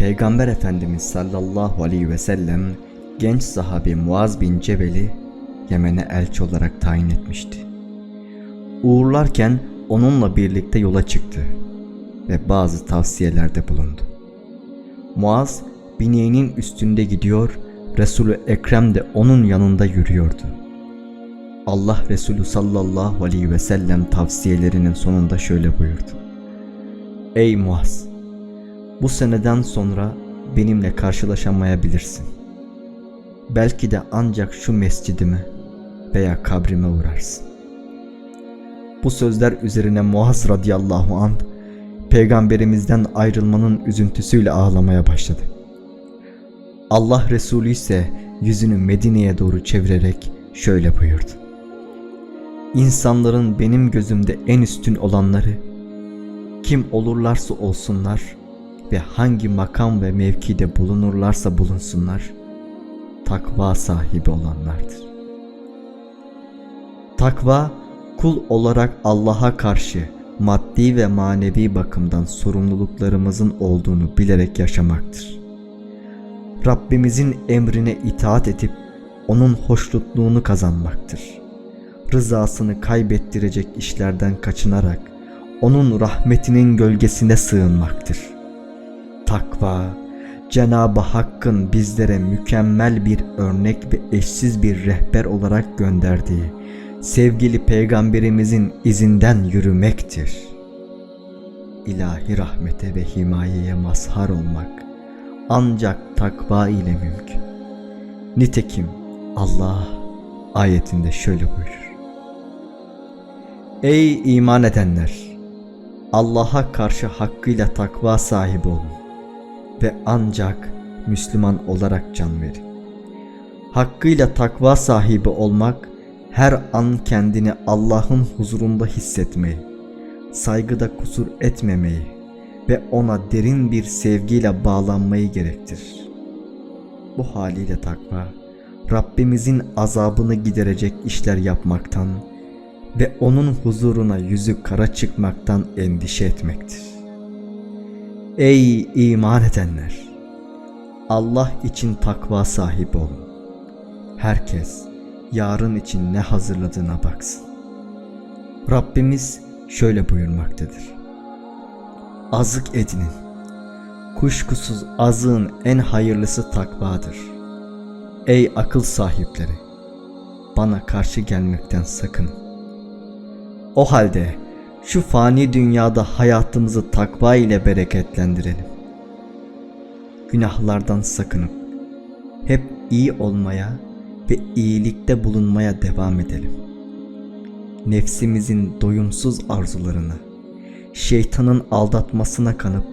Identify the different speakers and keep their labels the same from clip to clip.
Speaker 1: Peygamber Efendimiz sallallahu aleyhi ve sellem genç sahabi Muaz bin Cebel'i Yemen'e elçi olarak tayin etmişti. Uğurlarken onunla birlikte yola çıktı ve bazı tavsiyelerde bulundu. Muaz bineğinin üstünde gidiyor, Resulü Ekrem de onun yanında yürüyordu. Allah Resulü sallallahu aleyhi ve sellem tavsiyelerinin sonunda şöyle buyurdu. Ey Muaz! Bu seneden sonra benimle karşılaşamayabilirsin. Belki de ancak şu mescidime veya kabrime uğrarsın. Bu sözler üzerine Muaz radıyallahu an peygamberimizden ayrılmanın üzüntüsüyle ağlamaya başladı. Allah Resulü ise yüzünü Medine'ye doğru çevirerek şöyle buyurdu. İnsanların benim gözümde en üstün olanları kim olurlarsa olsunlar ve hangi makam ve mevkide bulunurlarsa bulunsunlar takva sahibi olanlardır. Takva kul olarak Allah'a karşı maddi ve manevi bakımdan sorumluluklarımızın olduğunu bilerek yaşamaktır. Rabbimizin emrine itaat edip onun hoşnutluğunu kazanmaktır. Rızasını kaybettirecek işlerden kaçınarak onun rahmetinin gölgesine sığınmaktır. Takva, Cenab-ı Hakk'ın bizlere mükemmel bir örnek ve eşsiz bir rehber olarak gönderdiği sevgili peygamberimizin izinden yürümektir. İlahi rahmete ve himayeye mazhar olmak ancak takva ile mümkün. Nitekim Allah ayetinde şöyle buyurur. Ey iman edenler! Allah'a karşı hakkıyla takva sahibi olun ve ancak Müslüman olarak can verin. Hakkıyla takva sahibi olmak her an kendini Allah'ın huzurunda hissetmeyi, saygıda kusur etmemeyi ve ona derin bir sevgiyle bağlanmayı gerektirir. Bu haliyle takva, Rabbimizin azabını giderecek işler yapmaktan ve onun huzuruna yüzü kara çıkmaktan endişe etmektir. Ey iman edenler! Allah için takva sahibi olun. Herkes yarın için ne hazırladığına baksın. Rabbimiz şöyle buyurmaktadır. Azık edinin. Kuşkusuz azığın en hayırlısı takvadır. Ey akıl sahipleri! Bana karşı gelmekten sakın. O halde şu fani dünyada hayatımızı takva ile bereketlendirelim. Günahlardan sakınıp hep iyi olmaya ve iyilikte bulunmaya devam edelim. Nefsimizin doyumsuz arzularına, şeytanın aldatmasına kanıp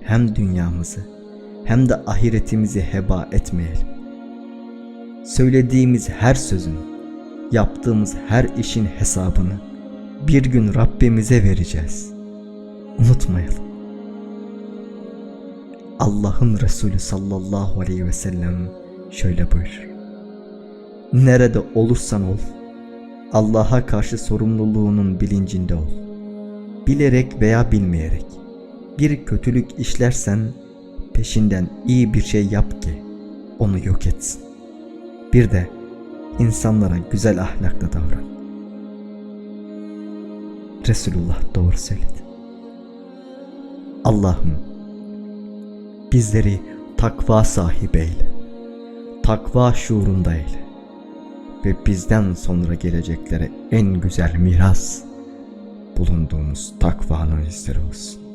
Speaker 1: hem dünyamızı hem de ahiretimizi heba etmeyelim. Söylediğimiz her sözün, yaptığımız her işin hesabını bir gün Rabbimize vereceğiz. Unutmayalım. Allah'ın Resulü sallallahu aleyhi ve sellem şöyle buyurur. Nerede olursan ol, Allah'a karşı sorumluluğunun bilincinde ol. Bilerek veya bilmeyerek bir kötülük işlersen peşinden iyi bir şey yap ki onu yok etsin. Bir de insanlara güzel ahlakla davran. Resulullah doğru söyledi. Allah'ım bizleri takva sahibi eyle. Takva şuurunda eyle. Ve bizden sonra geleceklere en güzel miras bulunduğumuz takvanın izleri olsun.